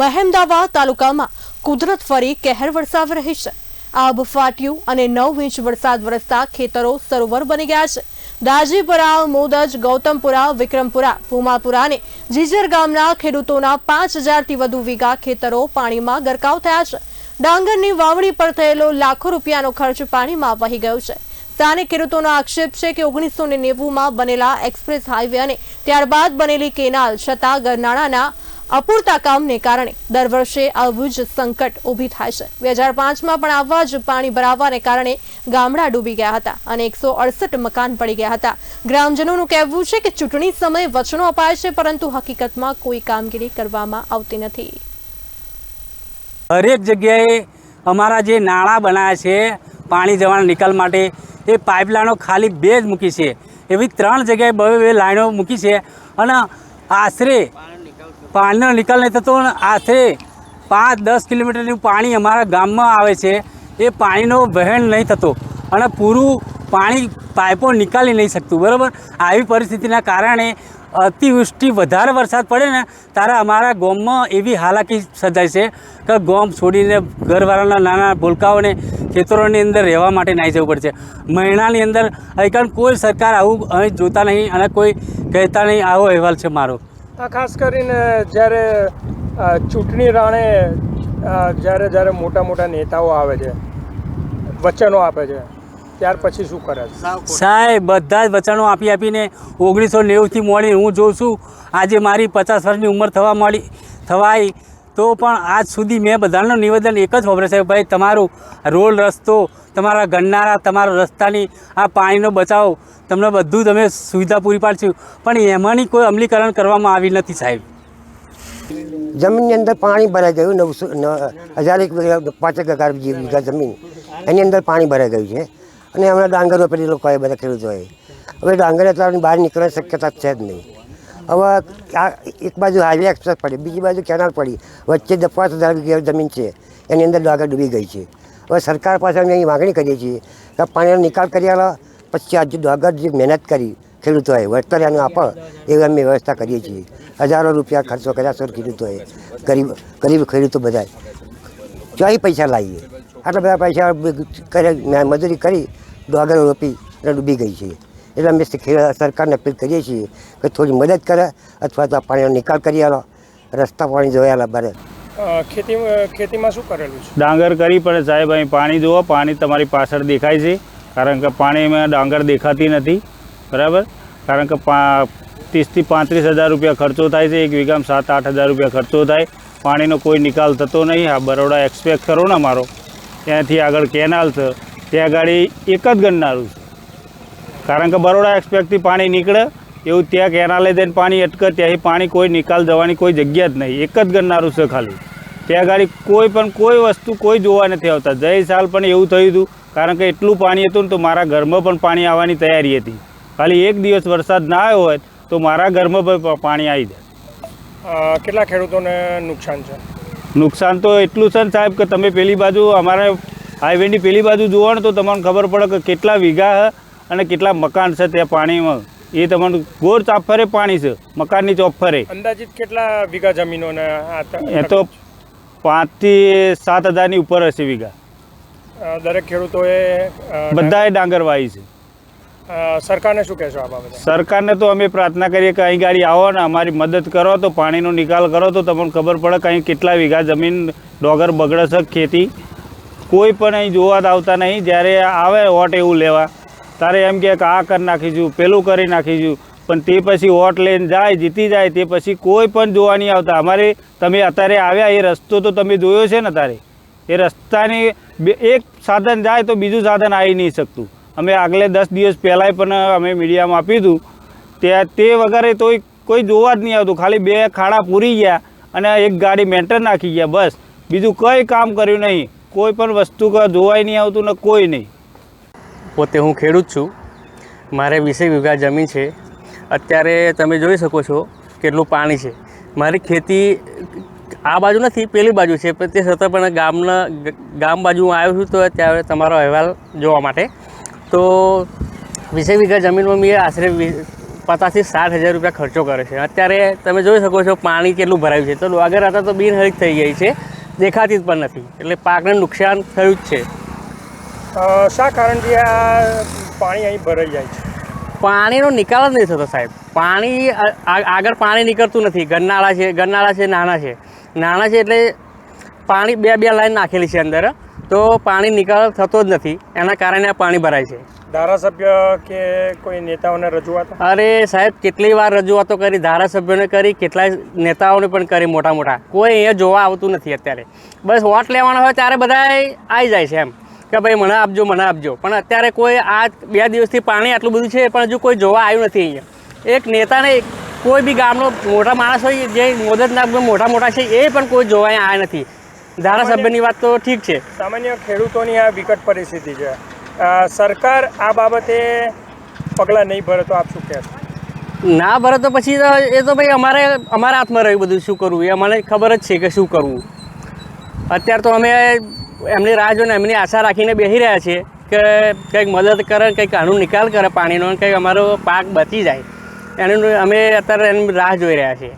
મહેમદાવાદ તાલુકામાં કુદરત ફરી કહેર વરસાવી રહી છે. આબ ફાટ્યું અને નવ ઇંચ વરસાદ વરસતા ખેતરો સરોવર બની ગયા છે. દાજીપુરા, મોદજ, ગૌતમપુરા, વિક્રમપુરા, ભૂમાપુરા અને જીજર ગામના ખેડૂતોના પાંચ હજારથી વધુ વીઘા ખેતરો પાણીમાં ગરકાવ થયા છે. ડાંગરની વાવણી પર થયેલો લાખો રૂપિયાનો ખર્ચ પાણીમાં વહી ગયો છે. સ્થાનિક ખેડૂતોનો આક્ષેપ છે કે ઓગણીસો ને નેવુંમાં બનેલા એક્સપ્રેસ હાઈવે અને ત્યારબાદ બનેલી કેનાલ છતાં ગરનાળાના અપૂરતા કામને કારણે દર વર્ષે આવું જ સંકટ ઊભી થાય છે. બે હજાર પાંચમાં પણ આવા જ પાણી ભરાવાને કારણે ગામડા ડૂબી ગયા હતા અને એકસો અડસઠ મકાન પડી ગયા હતા. ગ્રામજનોનું કહેવું છે કે ચૂંટણી સમયે વચનો અપાય છે, પરંતુ હકીકતમાં કોઈ કામગીરી કરવામાં આવતી નથી. હરેક જગ્યાએ અમારા જે નાણાં બનાવ્યા છે, પાણી જવાના નિકાલ માટે એ પાઇપલાઇનો ખાલી બે જ મૂકી છે. એવી ત્રણ જગ્યાએ બે બે લાઈનો મૂકી છે અને આશરે પાણીનો નિકાલ નહીં થતો આશરે પાંચ, દસ કિલોમીટરનું પાણી અમારા ગામમાં આવે છે. એ પાણીનો વહેણ નહીં થતો અને પૂરું પાણી પાઇપો નીકાળી નહીં શકતું, બરાબર? આવી પરિસ્થિતિના કારણે અતિવૃષ્ટિ વધારે વરસાદ પડે ને ત્યારે અમારા ગામમાં એવી હાલાકી સર્જાય છે કે ગામ છોડીને ઘરવાળાના નાના ભૂલકાઓને ખેતરોની અંદર રહેવા માટે નાહી જવું પડશે મહિનાની અંદર અહીં કોઈ સરકાર આવું અહીં જોતા નહીં અને કોઈ કહેતા નહીં, આવો અહેવાલ છે મારો. આ ખાસ કરીને જ્યારે ચૂંટણી રાણે જ્યારે જ્યારે મોટા મોટા નેતાઓ આવે છે વચનો આપે છે ત્યાર પછી શું કરે છે? સાહેબ બધા જ વચનો આપી આપીને ઓગણીસો નેવુંથી મોડી હું જોઉં છું. આજે મારી પચાસ વર્ષની ઉંમર થવા મળી થવાય તો પણ આજ સુધી મેં બધાનું નિવેદન એક જ વાપરે છે ભાઈ તમારું રોડ રસ્તો, તમારા ગણનારા તમારા રસ્તાની આ પાણીનો બચાવ, તમને બધું તમે સુવિધા પૂરી પાડશું. પણ એમાંની કોઈ અમલીકરણ કરવામાં આવી નથી સાહેબ. જમીનની અંદર પાણી ભરાઈ ગયું, નવસો હજાર એક પાંચેક હજાર વીઘા જમીન. એની અંદર પાણી ભરાઈ ગયું છે. અને હમણાં ડાંગર રોપેલી લોકોએ બધા ખેડૂતોએ. હવે ડાંગર અત્યારે બહાર નીકળવાની શક્યતા છે જ નહીં. હવે આ એક બાજુ હાઈવે એક્સપ્રેસ પડી, બીજી બાજુ કેનાલ પડી. વચ્ચે દ- પાંચ હજાર જમીન છે, એની અંદર ડોગર ડૂબી ગઈ છે. હવે સરકાર પાસે અમે અહીં માગણી કરીએ છીએ કે પાણીનો નિકાલ કરી આલો, પછી આજે ડાંગર જે મહેનત કરી ખેડૂતોએ, વળતર એનું આપે એવી અમે વ્યવસ્થા કરીએ છીએ. હજારો રૂપિયા ખર્ચો કર્યા સર ખેડૂતોએ, ગરીબ ગરીબ ખેડૂતો બધા ચોઈ પૈસા લાવીએ. આટલા બધા પૈસા મજૂરી કરી ડોગર રોપી અને ડૂબી ગઈ છે. એટલે અમે સરકારને અપીલ કરીએ છીએ કે થોડી મદદ કરે અથવા તો આ પાણીનો નિકાલ કરી આલો. રસ્તા પાણી જોયા બરે. અ, ખેતી ખેતીમાં શું કરેલું છે? ડાંગર કરી પણ સાહેબ અહીં પાણી જુઓ પાણી તમારી પાછળ દેખાય છે. કારણ કે પાણીમાં ડાંગર દેખાતી નથી. બરાબર? કારણ કે પા ત્રીસથી પાંત્રીસ હજાર રૂપિયા ખર્ચો થાય છે. એક વીઘામાં સાત આઠ હજાર રૂપિયા ખર્ચો થાય. પાણીનો કોઈ નિકાલ થતો નહીં. આ બરોડા એક્સપેક્ટ કરો ને મારો. ત્યાંથી આગળ કેનાલ છે ત્યાં આગળ એક જ ગણનારું છે. કારણ કે બરોડા એક્સપ્રેસથી પાણી નીકળે એવું ત્યાં કેનાલે દઈને પાણી અટકે ત્યાંથી પાણી કોઈ નિકાલ જવાની કોઈ જગ્યા જ નહીં. એક જ ગણનારું છે ખાલી. ત્યાં ગાડી કોઈ પણ કોઈ વસ્તુ કોઈ જોવા નથી આવતા. જય સાલ પણ એવું થયું હતું. કારણ કે એટલું પાણી હતું ને તો મારા ઘરમાં પણ પાણી આવવાની તૈયારી હતી. ખાલી એક દિવસ વરસાદ ના આવ્યો હોય તો મારા ઘરમાં પણ પાણી આવી જાય. કેટલા ખેડૂતોને નુકસાન છે? નુકસાન તો એટલું છે ને સાહેબ કે તમે પેલી બાજુ અમારે હાઈવેની પેલી બાજુ જુઓ ને તો તમને ખબર પડે કે કેટલા વીઘા અને કેટલા મકાન છે ત્યાં પાણીમાં? એ તમારું ગોળ ચાફરે પાણી છે મકાનની ચોફરે અંદાજિત કેટલા વીઘા જમીનો એ તો પાંચથી સાત હજારની ઉપર હશે વીઘા. દરેક ખેડૂતોએ બધાએ ડાંગર વાવી છે. સરકારને શું કહેશો આ બાબતે? સરકારને તો અમે પ્રાર્થના કરીએ કે અહીં ગાડી આવો ને અમારી મદદ કરો તો પાણીનો નિકાલ કરો તો તમને ખબર પડે કે અહીં કેટલા વીઘા જમીન ડોગર બગડે છે ખેતી. કોઈ પણ અહીં જોવા આવતા નહીં જ્યારે આવે ઓટ એવું લેવા. તારે એમ કે આ કરી નાખીશું, પેલું કરી નાખીશું, પણ તે પછી વોટ લઈને જાય, જીતી જાય, તે પછી કોઈ પણ જોવા નહીં આવતા. અમારે તમે અત્યારે આવ્યા, એ રસ્તો તો તમે જોયો છે ને તારે? એ રસ્તાની એક સાધન જાય તો બીજું સાધન આવી નહીં શકતું. અમે આગલે દસ દિવસ પહેલાંય પણ અમે મીડિયામાં આપ્યું હતું ત્યાં તે વગરે તો કોઈ જોવા જ નહીં આવતું. ખાલી બે ખાડા પૂરી ગયા અને એક ગાડી મેન્ટર નાખી ગયા, બસ. બીજું કંઈ કામ કર્યું નહીં. કોઈ પણ વસ્તુ જોવાય નહીં આવતું ને કોઈ નહીં. પોતે હું ખેડૂત છું. મારે વીસેક વીઘા જમીન છે. અત્યારે તમે જોઈ શકો છો કેટલું પાણી છે. મારી ખેતી આ બાજુ નથી, પેલી બાજુ છે. પણ તે છતાં પણ ગામના ગામ બાજુ હું આવ્યો છું તો ત્યારે તમારો અહેવાલ જોવા માટે. તો વીસેક વીઘા જમીનમાં મેં આશરે પચાસથી સાઠ હજાર રૂપિયા ખર્ચો કરે છે. અત્યારે તમે જોઈ શકો છો પાણી કેટલું ભરાયું છે. તો ડોગર હતા તો બિનહરીફ થઈ ગઈ છે. દેખાતી જ પણ નથી. એટલે પાકને નુકસાન થયું જ છે. શા કારણથી આ પાણી અહીં ભરાઈ જાય છે? પાણીનો નિકાલ જ નહીં થતો સાહેબ. પાણી આગળ પાણી નીકળતું નથી. ગરનાળા છે ગરનાળા છે નાના છે. નાના છે એટલે પાણી બે બે લાઈન નાખેલી છે અંદર. તો પાણી નિકાલ થતો જ નથી. એના કારણે આ પાણી ભરાય છે. ધારાસભ્ય કે કોઈ નેતાઓને રજૂઆત? અરે સાહેબ કેટલી વાર રજૂઆતો કરી ધારાસભ્યોને કરી કેટલાય નેતાઓને પણ કરી મોટા મોટા કોઈ અહીંયા જોવા આવતું નથી અત્યારે. બસ વોટ લેવાનો હોય ત્યારે બધા આવી જાય છે એમ. કે ભાઈ મને આપજો મને આપજો. પણ અત્યારે કોઈ આ બે દિવસથી પાણી આટલું બધું છે પણ હજુ કોઈ જોવા આવ્યું નથી અહીંયા. એક નેતાને કોઈ બી ગામનો મોટા માણસ હોય જે મોદતના મોટા મોટા છે એ પણ કોઈ જોવા અહીંયા આવ્યા નથી. ધારાસભ્યની વાત તો ઠીક છે. સામાન્ય ખેડૂતોની આ વિકટ પરિસ્થિતિ છે. સરકાર આ બાબતે પગલાં નહીં ભરે તો આપ શું કહેશો? ના ભરે તો પછી એ તો ભાઈ અમારે અમારા હાથમાં રહ્યું બધું. શું કરવું? એ અમને ખબર જ છે કે શું કરવું. અત્યારે તો અમે એમની રાહ જોઈને એમની આશા રાખીને બેસી રહ્યા છીએ કે કંઈક મદદ કરે, કંઈક આનું નિકાલ કરે પાણીનો, કંઈક અમારો પાક બચી જાય. એનું અમે અત્યારે એની રાહ જોઈ રહ્યા છીએ.